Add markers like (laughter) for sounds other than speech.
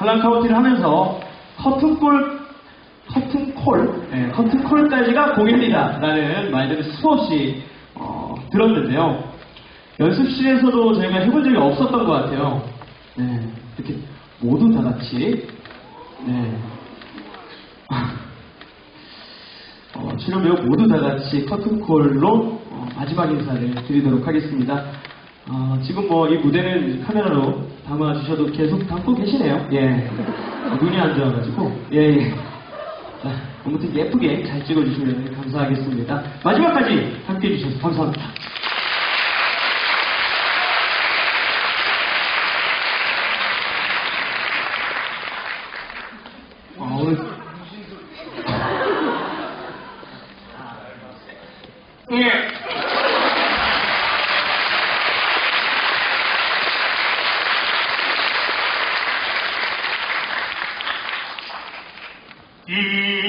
블랑카운티를 하면서 커튼콜, 커튼콜, 네, 커튼콜까지가 공입니다. 라는 말들을 수없이 어, 들었는데요. 연습실에서도 저희가 해본 적이 없었던 것 같아요. 네, 이렇게 모두 다 같이, 네. (laughs) 어, 출연 배우 모두 다 같이 커튼콜로 어, 마지막 인사를 드리도록 하겠습니다. 어, 지금 뭐 이 무대는 카메라로 담아 주셔도 계속 담고 계시네요. 예. 어, 눈이 안 좋아가지고. 예, 예. 자, 아무튼 예쁘게 잘 찍어주시면 감사하겠습니다. 마지막까지 함께 해주셔서 감사합니다. 아, 오늘. 예. 이